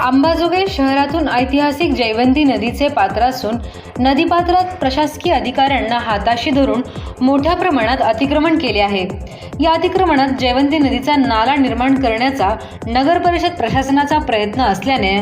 अंबाजोगाई शहरातून ऐतिहासिक जयवंती नदीचे पात्र असून नदीपात्रात प्रशासकीय अधिकाऱ्यांना हाताशी धरून मोठ्या प्रमाणात अतिक्रमण केले आहे. या अतिक्रमणात जयवंती नदीचा नाला निर्माण करण्याचा नगर परिषद प्रशासनाचा प्रयत्न असल्याने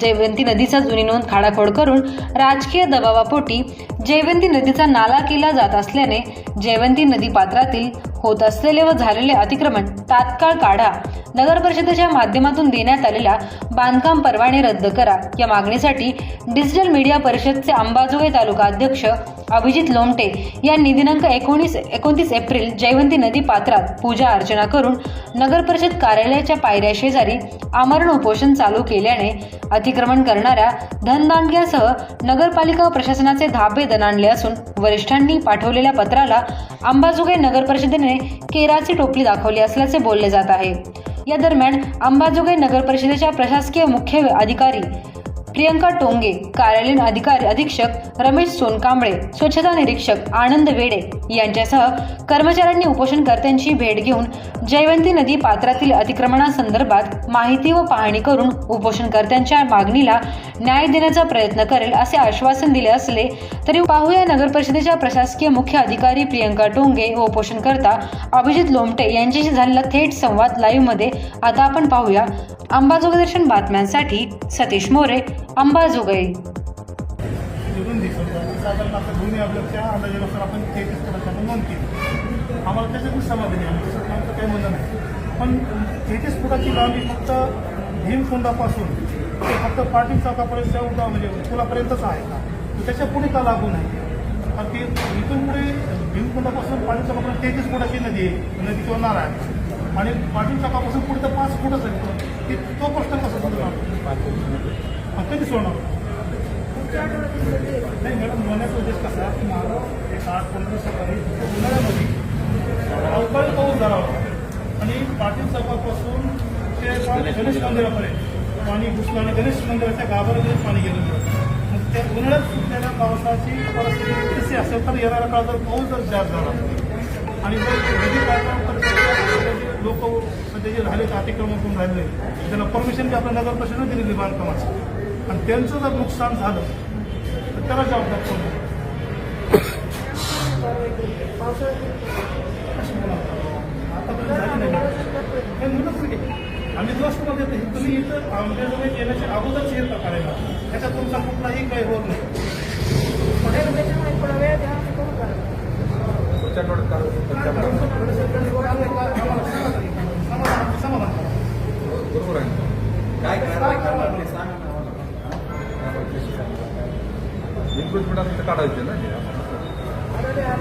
जयवंती नदीचा जुनी नोंद खाडाखोड करून राजकीय दबावापोटी जयवंती नदीचा नाला केला जात असल्याने जयवंती नदी पात्रातील होत असलेले व झालेले अतिक्रमण तात्काळ काढा नगर परिषदेच्या माध्यमातून देण्यात आलेला बांधकाम परवाने रद्द करा. या मागणीसाठी डिजिटल मीडिया परिषदचे अंबाजोगाई तालुका अध्यक्ष अभिजित लोमटे यांनी दिनांक एकोणीस एकोणतीस एप्रिल जयवंती नदी पात्रात पूजा अर्चना करून नगर परिषद कार्यालयाच्या पायऱ्या शेजारी आमरण उपोषण चालू केल्याने अतिक्रमण करणाऱ्या धनदांडग्यासह नगरपालिका व प्रशासनाचे धाबे दणाणले असून वरिष्ठांनी पाठवलेल्या पत्राला अंबाजोगाई नगर परिषदेने केराची टोपली दाखवली असल्याचे बोलले जात आहे. या दरम्यान अंबाजोगाई नगर परिषदेच्या प्रशासकीय मुख्य अधिकारी प्रियंका टोंगे कार्यालयीन अधिकारी अधीक्षक रमेश सोनकांबळे स्वच्छता निरीक्षक आनंद वेडे यांच्यासह कर्मचाऱ्यांनी उपोषणकर्त्यांची भेट घेऊन जयवंती नदी पात्रातील अतिक्रमणासंदर्भात माहिती व पाहणी करून उपोषणकर्त्यांच्या मागणीला न्याय देण्याचा प्रयत्न करेल असे आश्वासन दिले असले तरी पाहूया नगर परिषदेच्या प्रशासकीय मुख्य अधिकारी प्रियंका टोंगे व उपोषणकर्ता अभिजित लोमटे यांच्याशी झालेला थेट संवाद लाईव्हमध्ये आता आपण पाहूया. अंबाजोगदर्शन बातम्यांसाठी सतीश मोरे अंबाजोगाई. केली आम्हाला त्याच्यातून समाधानी आहे. त्याच्यात आमचं काही म्हणणं नाही. पण तेहतीस फुटाची लांबी फक्त भीमकुंडापासून ते फक्त पाटील चौकापर्यंत उदा म्हणजे पुलापर्यंतच आहे का? त्याच्या पुढे का लागू नाही? कारण ती इथून पुढे भीमकुंडापासून पाटील चौकापर्यंत तेहतीस फुटाची नदी आहे नदी किंवा नाला आहे. आणि पाटील चौकापासून पुढे तर पाच फुटच आहे ती तो प्रश्न कसा सोडणार? कधी सोडणार? नाही मॅडम म्हणण्याचा उद्देश कसा? की माझं एक आठ पंधरा सकाळी उन्हाळ्यामध्ये अवकाळी पाऊस झाला होता. आणि पाटील चौकापासून ते गणेश मंदिरापर्यंत पाणी घुसलं आणि गणेश मंदिराच्या गाभाऱ्यामध्ये पाणी गेलं मग त्या उन्हाळ्यात सुटलेल्या पावसाची परिस्थिती कशी असेल तर येणाऱ्या काळ जर पाऊस जर जास्त झाला आणि जर लोक सध्या जे राहिले अतिक्रमण करून राहिले त्यांना परमिशन जी आपल्या नगर परिषदेने दिलेली बांधकामाची. आणि त्यांचं जर नुकसान झालं तर त्याला जबाबदार कोण म्हणत आम्ही दोष तुम्हाला देतो. तुम्ही इथं आंबेजोगाई येण्याच्या अगोदरच येता करायला त्याच्यात तुमचा कुठलाही काही होत नाही. काय इन्क्रोचमेंट तिथं काढायचे ना?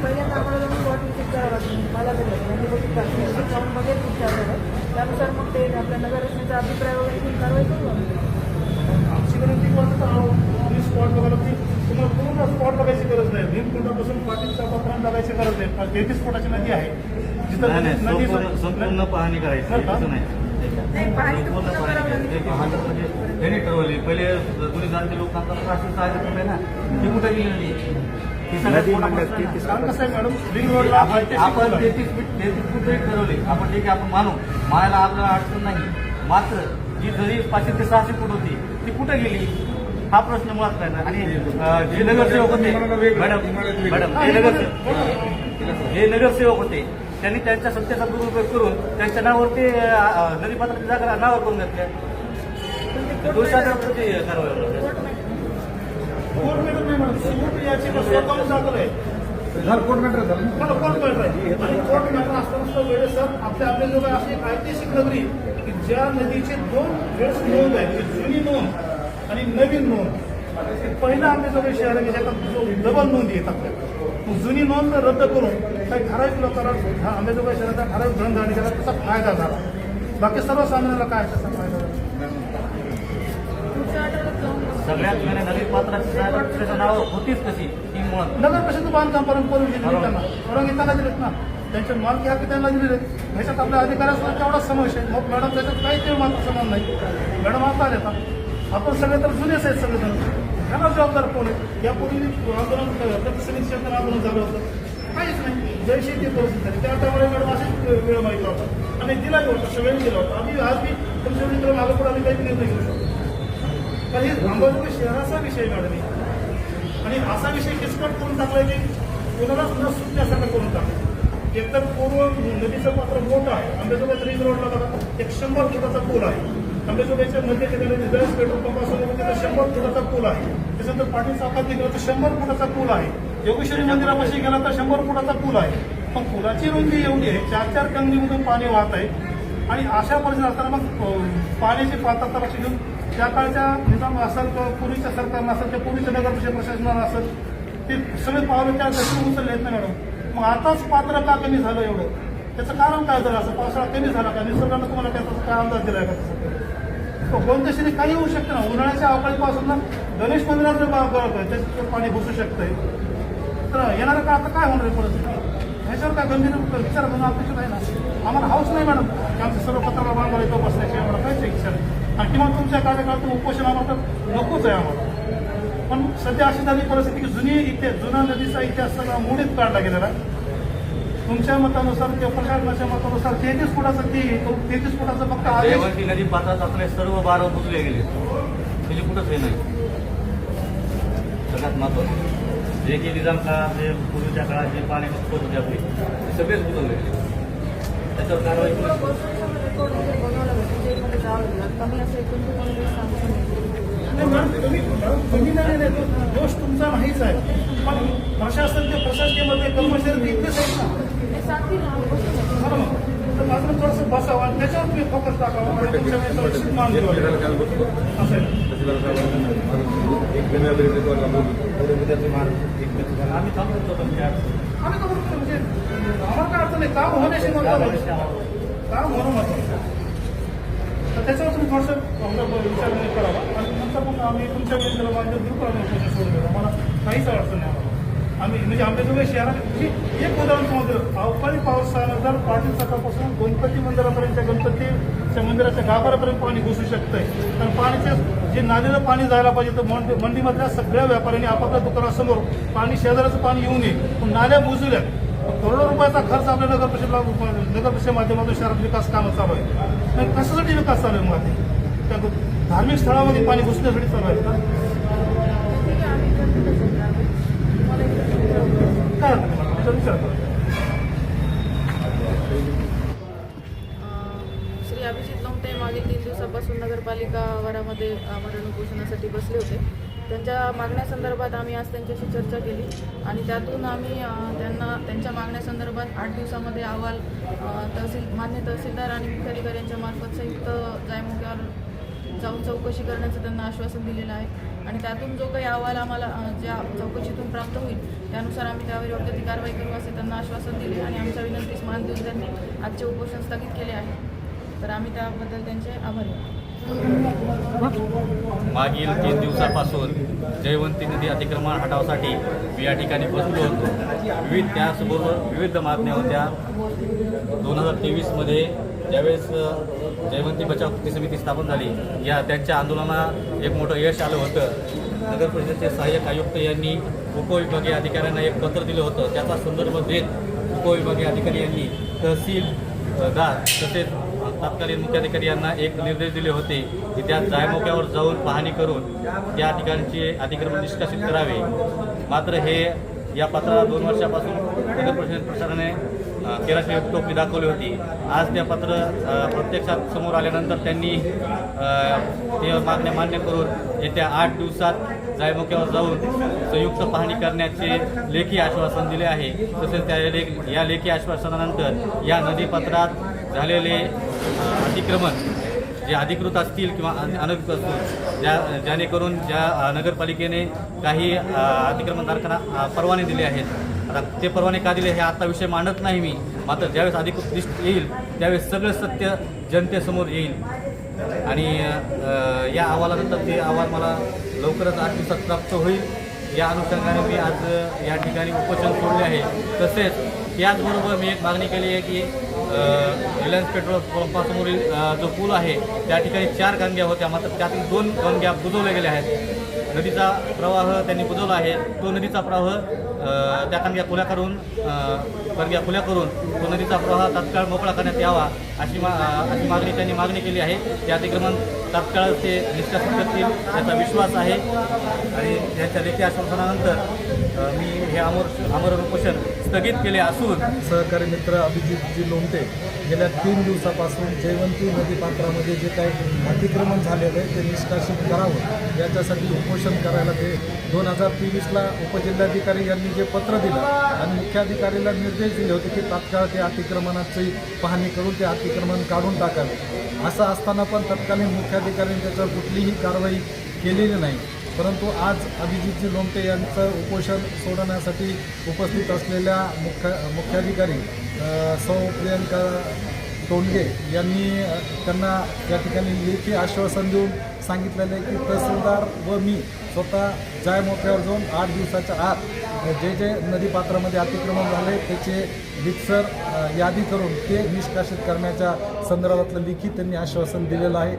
पहिल्यांदा आम्हाला जाऊन बॉटल चेक करावं लागेल. मला तरी म्हणजे जाऊन बघेल त्यानुसार मग ते आपल्या नगररचनेचा अभिप्राय वगैरे घेऊन कारवाई करू आमची विनंती तुम्ही स्पॉट बघायला तुम्हाला पूर्ण स्पॉट बघायची गरज नाही. भीमकुंडापासून पाटील चौकापर्यंत बघायची गरज नाही. तेहतीस फुटाची नदी आहे. संपूर्ण पाहणी करायची नाही. त्यांनी ठरवली पहिले जुनी जाणते ना ती कुठे गेलेली आपण तेहतीस फीट तेहतीस फूट जरी ठरवले आपण ठीक आहे आपण मानू. मानायला आपल्याला अडचण नाही. मात्र जी जरी पाचशे ते सहाशे फूट होती ती कुठे गेली? हा प्रश्न मुळात आहे ना आणि जे नगरसेवक होते मॅडम मॅडम जे नगरसेवक जे नगरसेवक होते त्यांनी त्यांच्या सत्तेचा दुरुपयोग करून त्यांच्या नावावर ते अं, नदीपात्राची जागा नावावर करून घेतल्या दोषाच्या प्रती कारवाई. कोर्ट मॅटर कोर्ट झालं मॅटर आहे. आणि कोर्ट मॅटर असताना वेळेस आपल्या आपल्या जो काही अशी ऐतिहासिक नगरी की ज्या नदीचे दोन वेळेस नोंद आहे जुनी नोंद आणि नवीन नोंद. ते पहिलं आमच्या जो शहर आहे ज्याच्यात जो डबल नोंदी आहेत आपल्या मग जुनी नोंद रद्द करून काही ठराविक लोकांना हा अंबेजोगाई शहराचा ठराविक धनधाणी केला त्याचा फायदा झाला. बाकी सर्वसामान्याला काय त्याचा फायदा झाला. सगळ्यात होतीच कशी नगर परिषद बांधकाम दिली त्यांना. परवानगी दिलीत ना. त्यांचे मालकी हक्क त्यांना दिलेले. ह्याच्यात आपल्या अधिकाऱ्याचा तेवढाच समावेश आहे. मग मॅडम त्याच्यात काही ते मात्र समान नाही. मॅडम आता का आपण सगळे तर जुनेच आहेत सगळेजण. त्याला जबाबदार कोण आहे? यापूर्वी आंदोलन प्रतिसनी क्षेत्र आंदोलन झालं होतं. काहीच नाही. जैशी ती परिस्थिती झाली. त्या त्यामुळे मॅडम असेच वेळ माहिती होता. आणि दिला होता वेळ दिला होता. आम्ही आज मी तुमच्या मित्र मागं पुढे आम्ही काही निर्णय घेऊ शकतो पण हे अंबाजोगाई शहराचा विषय मॅडम. आणि असा विषय किचकट करून टाकलाय की कोणालाच न सुटण्यासारखं करून टाकलं एकतर पूर्व नदीचं पात्र मोठं आहे. आंबेजोगाई रिंग रोडला बघा. एक शंभर फुटाचा पूल आहे. आंबेजोगाईच्या मध्य ठिकाणी पेट्रोल पंपासून तिथं शंभर फुटाचा पूल आहे. त्याच्यानंतर पाटील चौकात गेलं तर शंभर फुटाचा पूल आहे. योगेश्वरी मंदिरापाशी गेला तर शंभर फुटाचा पूल आहे. पण पुलाची रुंदी एवढी आहे चार चार कंगणीमधून पाणी वाहत आहे. आणि अशा परिस्थिती असताना मग पाण्याची पात्रता लक्ष घेऊन त्या काळच्या निजाम असेल किंवा पूर्वीच्या सरकारनं असेल किंवा पूर्वीच्या नगरपरिषद प्रशासनानं असेल ते सगळे पावलं त्या दशक उचलले आहेत ना मॅडम. मग आताच पात्र का कमी झालं एवढं? त्याचं कारण काय झालं? असं पावसाळा कमी झाला का? निसर्गानं तुम्हाला त्याचा काय अंदाज दिलाय का तसं कोणत्या शरी काही होऊ शकतं ना. उन्हाळ्याच्या अवकाळीपासून ना गणेश मंदिरात जर बा- गळतंय पाणी घुसू शकतंय. तर येणारं का आता काय होणार आहे परिस्थिती? ह्याच्यावर काय गंभीर विचार करणं अपेक्षित आहे ना. आम्हाला हाऊस नाही मॅडम. की आमचे सर्व पत्राला बांधवर इथं बसण्याची आम्हाला काहीच इच्छा नाही. आणि किंवा तुमच्या कार्यकाळातून उपोषण आम्हाला तर नकोच आहे आम्हाला. पण सध्या अशी झाली परिस्थिती की जुनी इतिहास जुना नदीचा इतिहास सगळा मोडीत काढला गेलेला तुमच्या मतानुसार किंवा प्रशासनाच्या मतानुसार तेहतीस फुटाचं ती तेहतीस फुटाचं फक्त आदेश नदी पात्रात असणारे सर्व बारा बुजले गेले. म्हणजे कुठंच हे नाही. सगळ्यात महत्वाचं. जे की निजाम काळात जे पूर्वीच्या काळात जे पाणी होत होते आपले ते सगळेच बुजवले गेले. त्याच्यावर कारवाई नाही तुम्ही दोष तुमचा नाहीच आहे. पण प्रशासन ते प्रशासकीयमध्ये कर्मचारी ते इथलेच आहेत ना. तर माझं बसावं त्याच्यावर तुम्ही फोकस टाकावा तुमच्या वेळेस मान आम्ही थांबतो आम्ही तर म्हणजे आम्हाला काय अडचण नाही काम होण्याशी काम होणं महत्वाचं तर त्याच्यावर तुम्ही थोडंसं विचार नाही करावा आणि नंतर मग आम्ही तुमच्या वेळेला माझ्या बिलकुल सोडून देऊ आम्हाला काहीच अडचण नाही. आम्ही म्हणजे आंबेजोगाई शहरात जी म्हणजे एक उदाहरण तुम्हाला अवकाळी पावसानंतर पाटील सकाळपासून गणपती मंदिरापर्यंत गणपतीच्या मंदिराच्या गाभाऱ्यापर्यंत पाणी घुसू शकतंय. तर पाण्याचे जे नालेलं पाणी जायला पाहिजे तर मंडी मंडीमधल्या सगळ्या व्यापाऱ्यांनी आपापल्या दुकानासमोर पाणी शेजाऱ्याचं पाणी येऊ नये. पण नाल्या बुजवल्या करोडो रुपयाचा खर्च आपल्या नगर परिषद नगर परिषद माध्यमातून शहरात विकास कामं चालू आहे आणि कशासाठी विकास चालू आहे मग ते? त्या धार्मिक स्थळामध्ये पाणी घुसण्यासाठी चालू आहे का ठीक आहे, आम्ही करतो तसं कारवाई. तुम्हाला इकडे सुविधा विचार श्री अभिजित लोमटे मागील तीन दिवसापासून नगरपालिका आवारामध्ये मरण उपोषणासाठी बसले होते. त्यांच्या मागण्यासंदर्भात आम्ही आज त्यांच्याशी चर्चा केली आणि त्यातून आम्ही त्यांना त्यांच्या मागण्यासंदर्भात आठ दिवसामध्ये अहवाल तहसील मान्य तहसीलदार आणि मुख्याधिकारी यांच्या मार्फत संयुक्त जायमुख्यावर जाऊन चौकशी करण्याचं त्यांना आश्वासन दिलेलं आहे. आणि त्यातून जो काही अहवाल आम्हाला ज्या चौकशीतून प्राप्त होईल त्यानुसार आम्ही त्यावर योग्य ती कारवाई करू असे त्यांना आश्वासन दिले आणि आमच्या विनंतीस मान देऊन त्यांनी आजचे उपोषण स्थगित केले आहे. तर आम्ही त्याबद्दल त्यांचे आभारी आहोत. मागील तीन दिवसापासून जयवंती नदी अतिक्रमण हटावासाठी मी या ठिकाणी बसलो होतो. विविध त्याचबरोबर विविध मागण्या होत्या. दोन हजार तेवीसमध्ये ज्यावेळेस जयवंती बचाव कृती समिती स्थापन झाली या त्यांच्या आंदोलनाला एक मोठं यश आलं होतं. नगर परिषदेचे सहाय्यक आयुक्त यांनी उपविभागीय अधिकाऱ्यांना एक पत्र दिलं होतं. त्याचा संदर्भ देत उपविभागीय अधिकारी यांनी तहसीलदार तसेच तत्कालीन मुख्याधिकारी यांना एक निर्देश दिले होते की त्या जायमोक्यावर जाऊन पाहणी करून त्या ठिकाणचे अतिक्रमण निष्कासित करावे. मात्र हे या पत्राला दोन वर्षापासून नगर परिषद प्रशासनाने तेराशे टोपली दाखवली होती. आज त्या पत्र प्रत्यक्षात समोर आल्यानंतर त्यांनी ते मागण्या मान्य करून येत्या आठ दिवसात जायमुख्यावर जाऊन संयुक्त पाहणी करण्याचे लेखी आश्वासन दिले आहे. तसेच त्या लेख या लेखी आश्वासनानंतर या नदीपात्रात झालेले अतिक्रमण जे अधिकृत असतील किंवा अनधिकृत असतील ज्या जेणेकरून ज्या नगरपालिकेने काही अ, अतिक्रमणधारकांना परवाने दिले आहेत. आता ते परवाने का दिले हे आता विषय मांडत नाही मी. मात्र ज्यावेळेस अधिकृत लिस्ट येईल त्यावेळेस सगळं सत्य जनतेसमोर येईल. आणि या अहवालानंतर ते अहवाल मला लवकरच आठ दिवसात प्राप्त होईल. या अनुषंगाने मी आज या ठिकाणी उपोषण सोडले आहे. तसेच याचबरोबर मी एक मागणी केली आहे की रिलायन्स पेट्रोल पंपासमोरील जो पूल आहे त्या ठिकाणी चार गांग्या होत्या. मात्र त्यातील दोन गांग्या बुजवल्या गेल्या आहेत. नदीचा प्रवाह त्यांनी बुजवला आहे. तो नदीचा प्रवाह त्या कांग्या खुल्या करून अ, खुल्या करून नदीचा प्रवाह तात्काळ मोकळा करण्यात यावा अशी मा अशी मागणी त्यांनी मागणी केली आहे. ते अतिक्रमण तात्काळ ते निष्कासित करतील याचा विश्वास आहे. आणि याच्या लेखी आश्वासनानंतर मी हे अमर अमर उपोषण स्थगित केले असून सहकारी मित्र अभिजितजी लोमटे गेल्या तीन दिवसापासून जयवंती नदीपात्रामध्ये जे काही अतिक्रमण झालेलं आहे ते निष्कासित करावं. याच्यासाठी उपोषण करायला ते दोन हजार तेवीसला उपजिल्हाधिकारी यांनी जे पत्र दिलं आणि मुख्याधिकारीला निर्देश दिले होते की तात्काळ ते अतिक्रमणाची पाहणी करून ते अतिक्रमण काढून टाकावे. असं असताना पण तत्कालीन मुख्याधिकाऱ्यांनी त्याच्यावर कुठलीही कारवाई केलेली नाही. परंतु आज अभिजितजी लोमटे यांचं उपोषण सोडवण्यासाठी उपस्थित असलेल्या मुख्य मुख्याधिकारी सौ प्रियंका टोंडगे यांनी त्यांना या ठिकाणी लेखी आश्वासन देऊन सांगितलेलं आहे की तहसीलदार व मी स्वतः जाय मोक्यावर जाऊन आठ दिवसाच्या आत जे जे नदीपात्रामध्ये अतिक्रमण झाले त्याचे रितसर यादी करून ते निष्कासित करण्याच्या संदर्भातलं लिखित त्यांनी आश्वासन दिलेलं आहे.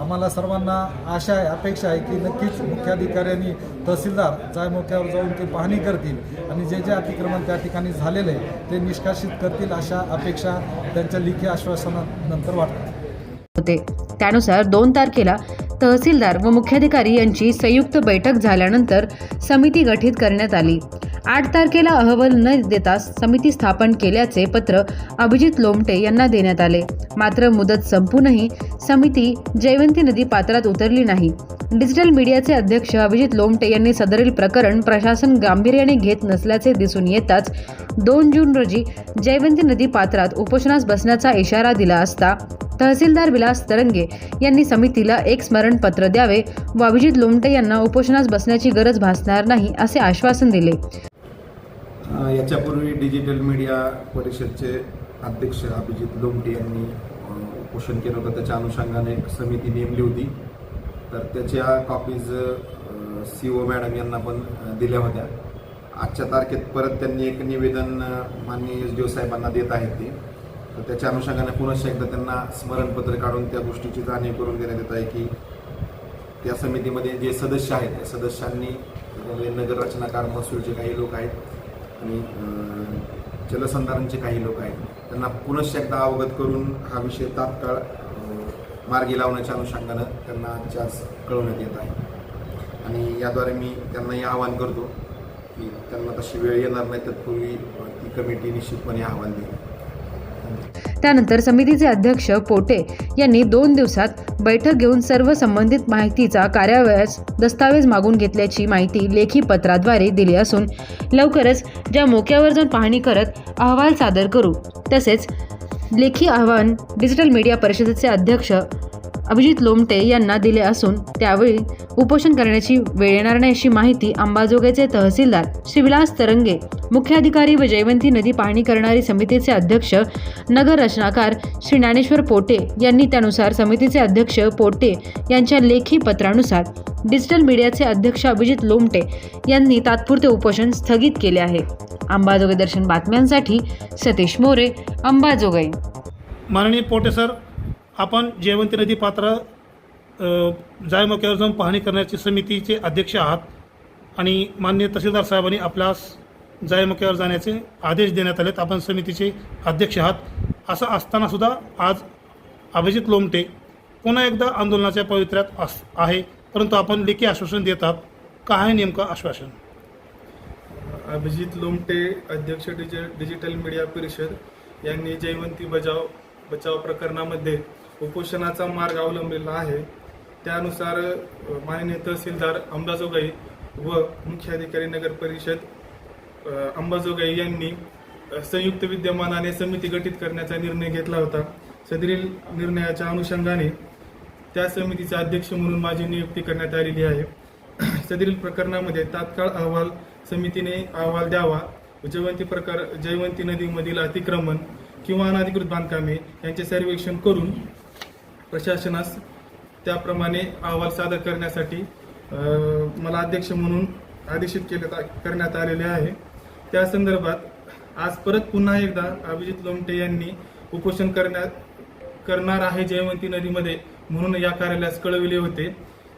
आम्हाला सर्वांना आशा आहे अपेक्षा आहे की नक्कीच मुख्याधिकाऱ्यांनी तहसीलदार जाय मोक्यावर जाऊन ते पाहणी करतील आणि जे जे अतिक्रमण त्या ठिकाणी झालेलं आहे ते निष्कासित करतील अशा अपेक्षा त्यांच्या लिखी आश्वासनानंतर वाटतात. होते. त्यानुसार दोन तारखेला तहसीलदार व मुख्याधिकारी यांची संयुक्त बैठक झाल्यानंतर समिती गठीत करण्यात आली. आठ तारखेला अहवाल न देता समिती स्थापन केल्याचे पत्र अभिजित लोमटे यांना देण्यात आले. मात्र मुदत संपूनही समिती जयवंती नदी पात्रात उतरली नाही. डिजिटल मीडियाचे अध्यक्ष अभिजित लोमटे यांनी सदरील प्रकरण प्रशासन गांभीर्याने घेत नसल्याचे दिसून येताच दोन जून रोजी जयवंती नदी पात्रात उपोषणास बसण्याचा इशारा दिला असता तहसीलदार विलास तरंगे यांनी समितीला एक स्मरणपत्र द्यावे व अभिजित लोमटे यांना उपोषणास बसण्याची गरज भासणार नाही असे आश्वासन दिले. याच्यापूर्वी डिजिटल मीडिया परिषदचे अध्यक्ष अभिजित लोमटे यांनी उपोषण केलं होतं. त्याच्या अनुषंगाने एक समिती नेमली होती. तर त्याच्या कॉपीज सी ओ मॅडम यांना पण दिल्या होत्या. आजच्या तारखेत परत त्यांनी एक निवेदन माननीय एस डी ओ साहेबांना देत आहेत ते. तर त्याच्या अनुषंगाने पुनश्च एकदा त्यांना स्मरणपत्र काढून त्या गोष्टीची जाणीव करून देण्यात येत आहे की त्या समितीमध्ये जे सदस्य आहेत त्या सदस्यांनी नगर रचनाकार महसूलचे काही लोक आहेत आणि जलसंधारणचे काही लोक आहेत त्यांना पुनश्च एकदा अवगत करून हा विषय तात्काळ मार्गी लावण्याच्या अनुषंगानं त्यांना आजच्या आज कळवण्यात येत आहे. आणि याद्वारे मी त्यांनाही आवाहन करतो की त्यांना तशी वेळ येणार नाही तत्पूर्वी ती कमिटी निश्चितपणे आव्हान देईल. त्यानंतर समितीचे अध्यक्ष पोटे यांनी दोन दिवसात बैठक घेऊन सर्व संबंधित माहितीचा कार्यावयास दस्तावेज मागून घेतल्याची माहिती लेखी पत्राद्वारे दिली असून लवकरच ज्या मोक्यावर जाऊन पाहणी करत अहवाल सादर करू. तसेच लेखी आव्हान डिजिटल मीडिया परिषदेचे अध्यक्ष अभिजित लोमटे यांना दिले असून त्यावेळी उपोषण करण्याची वेळ येणार नाही अशी माहिती अंबाजोगाईचे तहसीलदार शिवलास तरंगे मुख्याधिकारी व जयवंती नदी पाहणी करणारी समितीचे अध्यक्ष नगर रचनाकार श्री ज्ञानेश्वर पोटे यांनी त्यानुसार समितीचे अध्यक्ष पोटे यांच्या लेखी पत्रानुसार डिजिटल मीडियाचे अध्यक्ष अभिजित लोमटे यांनी तात्पुरते उपोषण स्थगित केले आहे. अंबाजोगाई दर्शन बातम्यांसाठी सतीश मोरे अंबाजोगाई. माननीय पोटे सर आपण जयवंती नदी पात्र अ, जायमोक्यावर जाऊन पाहणी करण्याची समितीचे अध्यक्ष आहात आणि माननीय तहसीलदार साहेबांनी आपल्यास जायमोक्यावर जाण्याचे आदेश देण्यात आलेत. आपण समितीचे अध्यक्ष आहात. असं असतानासुद्धा आज अभिजित लोमटे पुन्हा एकदा आंदोलनाच्या पवित्र्यात अस आहे. परंतु आपण लेखी आश्वासन देतात काय आहे नेमकं आश्वासन? अभिजित लोमटे अध्यक्ष डिजि डिजिटल मीडिया परिषद यांनी जयवंती बजाव बचाव प्रकरणामध्ये उपोषणाचा मार्ग अवलंबलेला आहे. त्यानुसार माननीय तहसीलदार अंबाजोगाई व मुख्याधिकारी नगर परिषद अंबाजोगाई यांनी संयुक्त विद्यमानाने समिती गठीत करण्याचा निर्णय घेतला होता. सदरील निर्णयाच्या अनुषंगाने त्या समितीचे अध्यक्ष म्हणून माझी नियुक्ती करण्यात आलेली आहे. सदरील प्रकरणामध्ये तात्काळ अहवाल समितीने अहवाल द्यावा. जयवंती प्रकार जयवंती नदीमधील अतिक्रमण किंवा अनधिकृत बांधकामे यांचे सर्वेक्षण करून प्रशासनास त्याप्रमाणे अहवाल सादर करण्यासाठी मला अध्यक्ष म्हणून आदेशित केले करण्यात आलेले आहे. त्या संदर्भात आज परत पुन्हा एकदा अभिजित लोमटे यांनी उपोषण करण्यात करणार आहे जयवंती नदीमध्ये म्हणून या कार्यालयास कळविले होते.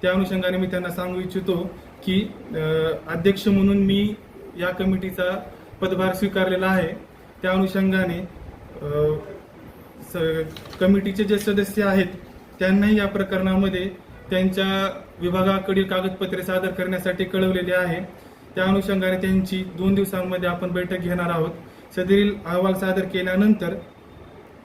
त्या अनुषंगाने मी त्यांना सांगू इच्छितो की अध्यक्ष म्हणून मी या कमिटीचा पदभार स्वीकारलेला आहे. त्या अनुषंगाने स- कमिटीचे जे सदस्य आहेत त्यांनाही या प्रकरणामध्ये त्यांच्या विभागाकडील कागदपत्रे सादर करण्यासाठी कळवलेले आहे. त्या अनुषंगाने त्यांची दोन दिवसांमध्ये आपण बैठक घेणार आहोत. सदरील अहवाल सादर केल्यानंतर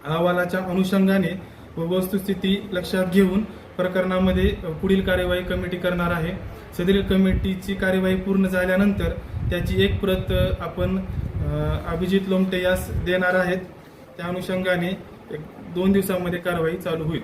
अहवालाच्या अनुषंगाने व वस्तुस्थिती लक्षात घेऊन प्रकरणामध्ये पुढील कार्यवाही कमिटी करणार आहे. सदरील कमिटीची कार्यवाही पूर्ण झाल्यानंतर त्याची एक प्रत आपण अभिजित लोमटे यास देणार आहेत. त्या अनुषंगाने एक दोन दिवसामध्ये कारवाई चालू होईल.